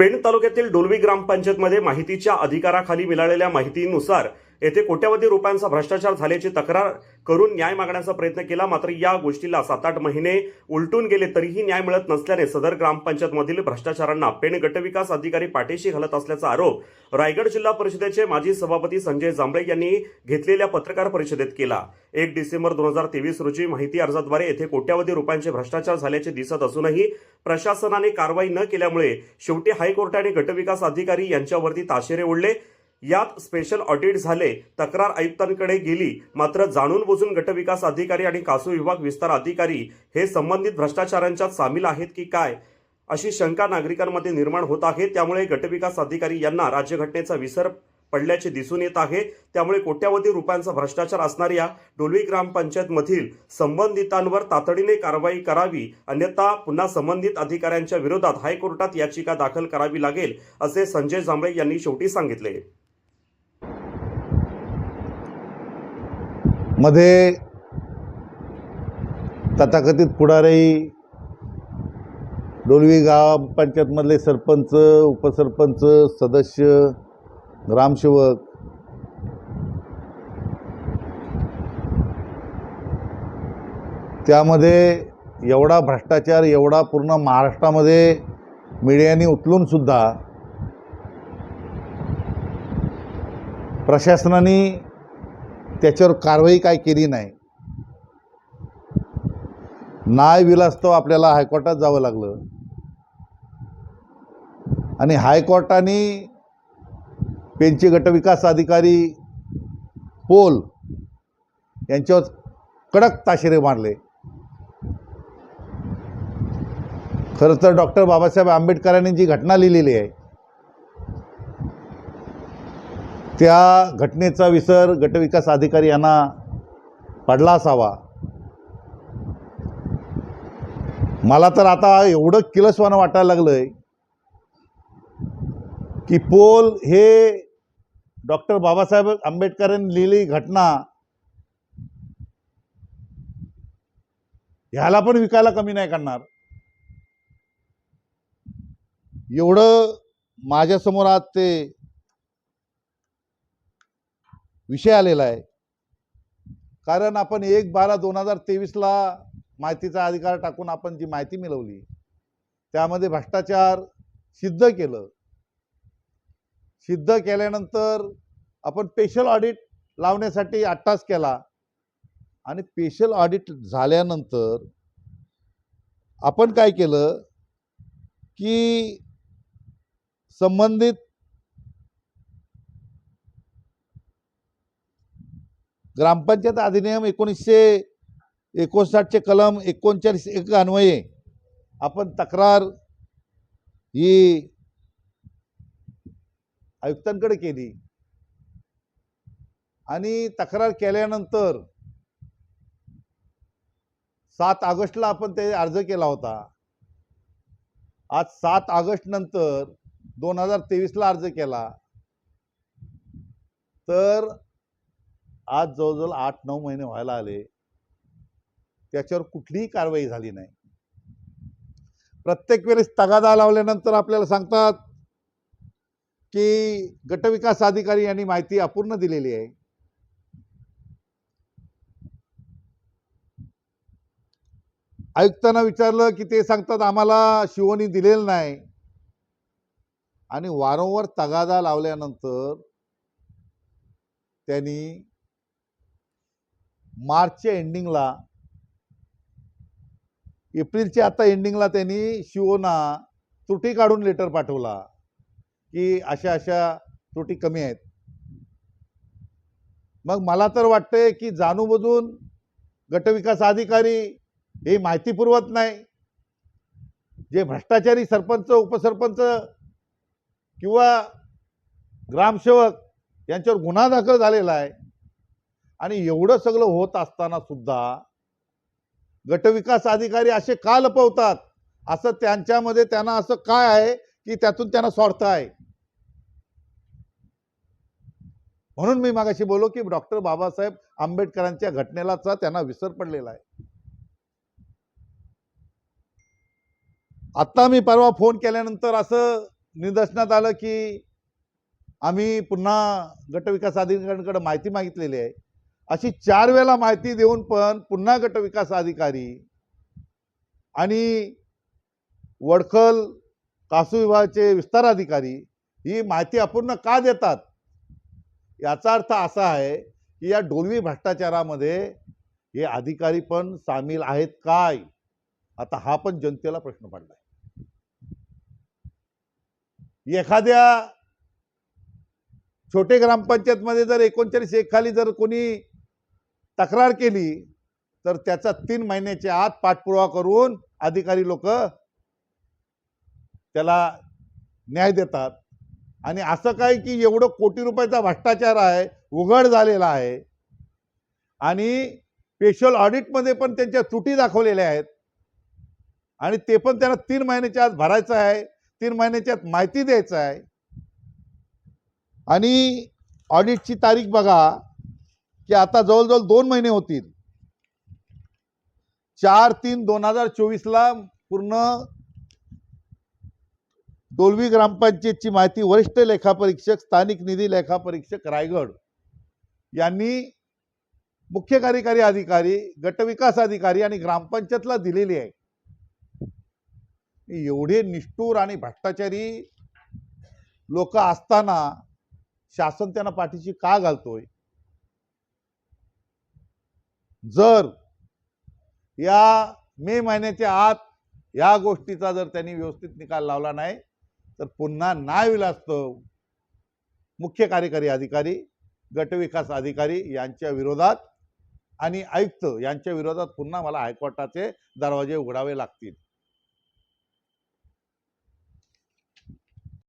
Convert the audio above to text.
पेण तालुक्यातील डोलवी ग्रामपंचायतमध्ये माहितीच्या अधिकाराखाली मिळालेल्या माहितीनुसार येथे कोट्यवधी रुपयांचा भ्रष्टाचार झाल्याची तक्रार करून न्याय मागण्याचा प्रयत्न केला. मात्र या गोष्टीला सात आठ महिने उलटून गेले तरीही न्याय मिळत नसल्याने सदर ग्रामपंचायतमधील भ्रष्टाचारांना पेण गटविकास अधिकारी पाठीशी घालत असल्याचा आरोप रायगड जिल्हा परिषदेचे माजी सभापती संजय जांभळे यांनी घेतलेल्या पत्रकार परिषदेत केला. एक डिसेंबर दोन हजार तेवीस रोजी माहिती अर्जाद्वारे येथे कोट्यवधी रुपयांचे भ्रष्टाचार झाल्याचे दिसत असूनही प्रशासनाने कारवाई न केल्यामुळे शेवटी हायकोर्टाने गटविकास अधिकारी यांच्यावरती ताशेरे ओढले. यात स्पेशल ऑडिट झाले तक्रार आयुक्तांकडे गेली. मात्र जाणून बुजून गटविकास अधिकारी आणि कासू विभाग विस्तार अधिकारी हे संबंधित भ्रष्टाचारांच्यात सामील आहेत की काय अशी शंका नागरिकांमध्ये निर्माण होत आहे. त्यामुळे गटविकास अधिकारी यांना राज्यघटनेचा विसर पडल्याचे दिसून येत आहे. त्यामुळे कोट्यावधी रुपयांचा भ्रष्टाचार असणाऱ्या डोलवी ग्रामपंचायतमधील संबंधितांवर तातडीने कारवाई करावी अन्यथा पुन्हा संबंधित अधिकाऱ्यांच्या विरोधात हायकोर्टात याचिका दाखल करावी लागेल असे संजय जांभळे यांनी शेवटी सांगितले. मध्ये तथाकथित पुढारी डोलवी गावपंचायतमधले सरपंच उपसरपंच सदस्य ग्रामसेवक त्यामध्ये एवढा भ्रष्टाचार एवढा पूर्ण महाराष्ट्रामध्ये मीडियाने उचलून सुद्धा प्रशासनाने त्याच्यावर कारवाई काय केली नाही. न्याय विलास्तव आपल्याला हायकोर्टात जावं लागलं. आणि हायकोर्टाने पेंचे गटविकास अधिकारी पोल यांच्यावर कडक ताशेरे मारले. खरं तर डॉक्टर बाबासाहेब आंबेडकरांनी जी घटना लिहिलेली आहे त्या घटनेचा विसर गटविकास अधिकारी यांना पडला असावा. मला तर आता एवढं किलसवानं वाटायला लागलंय की पोल हे डॉक्टर बाबासाहेब आंबेडकरांनी लिहिलेली घटना ह्याला पण विकायला कमी नाही करणार. एवढं माझ्यासमोर आज ते विषय आलेला आहे. कारण आपण एक बारा दोन हजार तेवीसला माहितीचा अधिकार टाकून आपण जी माहिती मिळवली त्यामध्ये भ्रष्टाचार सिद्ध केलं. सिद्ध केल्यानंतर आपण स्पेशल ऑडिट लावण्यासाठी अट्टास केला. आणि स्पेशल ऑडिट झाल्यानंतर आपण काय केलं की संबंधित ग्रामपंचायत अधिनियम एकोणीसशे एकोणसाठचे कलम एकोणचाळीस एक अन्वये. आपण तक्रार ही आयुक्तांकडे केली. आणि तक्रार केल्यानंतर सात ऑगस्टला आपण ते अर्ज केला होता. आज सात ऑगस्ट नंतर दोन हजार तेवीसला अर्ज केला. तर आज जवळजवळ आठ नऊ महिने व्हायला आले. त्याच्यावर कुठलीही कारवाई झाली नाही. प्रत्येक वेळेस तगादा लावल्यानंतर आपल्याला सांगतात की गटविकास अधिकारी यांनी माहिती अपूर्ण दिलेली आहे. आयुक्तांना विचारलं की ते सांगतात आम्हाला शिवणी दिलेलं नाही. आणि वारंवार तगादा लावल्यानंतर त्यांनी मार्चच्या एंडिंगला एप्रिलच्या आता एंडिंगला त्यांनी शिवना त्रुटी काढून लेटर पाठवला की अशा अशा त्रुटी कमी आहेत. मग मला तर वाटतंय की जाणूनबुजून गटविकास अधिकारी हे माहिती पुरवत नाही. जे भ्रष्टाचारी सरपंच उपसरपंच किंवा ग्रामसेवक यांच्यावर गुन्हा दाखल झालेला आहे आणि एवढं सगळं होत असताना सुद्धा गटविकास अधिकारी असे का लपवतात? असं त्यांच्यामध्ये त्यांना असं काय आहे की त्यातून त्यांना स्वार्थ आहे? म्हणून मी मागाशी बोललो की डॉक्टर बाबासाहेब आंबेडकरांच्या घटनेलाचा त्यांना विसर पडलेला आहे. आता मी परवा फोन केल्यानंतर असं निदर्शनात आलं की आम्ही पुन्हा गटविकास अधिकाऱ्यांकडे माहिती मागितलेली आहे. अशी चार वेळेला माहिती देऊन पण पुन्हा गटविकास अधिकारी आणि वडखल कासू विभागाचे विस्तार अधिकारी ही माहिती अपूर्ण का देतात? याचा अर्थ असा आहे की या डोलवी भ्रष्टाचारामध्ये हे अधिकारी पण सामील आहेत काय? आता हा पण जनतेला प्रश्न पडलाय. एखाद्या छोटे ग्रामपंचायतमध्ये जर एकोणचाळीस एक खाली जर कोणी तक्रार केली तर त्याचा तीन महिन्याच्या आत पाठपुरावा करून अधिकारी लोक त्याला न्याय देतात. आणि असं काय की एवढं कोटी रुपयाचा भ्रष्टाचार आहे उघड झालेला आहे. आणि स्पेशल ऑडिटमध्ये पण त्यांच्या त्रुटी दाखवलेल्या आहेत. आणि ते पण त्यांना तीन महिन्याच्या आत भरायचं आहे तीन महिन्याच्या आत माहिती द्यायचं आहे. आणि ऑडिटची तारीख बघा. की आता जवळजवळ दोन महिने होतील. चार तीन दोन हजार चोवीसला पूर्ण डोलवी ग्रामपंचायतची माहिती वरिष्ठ लेखापरीक्षक स्थानिक निधी लेखापरीक्षक रायगड यांनी मुख्य कार्यकारी अधिकारी गटविकास अधिकारी आणि ग्रामपंचायतला दिलेली आहे. एवढे निष्ठूर आणि भ्रष्टाचारी लोक असताना शासन त्यांना पाठीशी का घालतोय? जर या मे महिन्याच्या आत या गोष्टीचा जर त्यांनी व्यवस्थित निकाल लावला नाही तर पुन्हा नाविलास्तव मुख्य कार्यकारी अधिकारी गटविकास अधिकारी यांच्या विरोधात आणि आयुक्त यांच्या विरोधात पुन्हा मला हायकोर्टाचे दरवाजे उघडावे लागतील.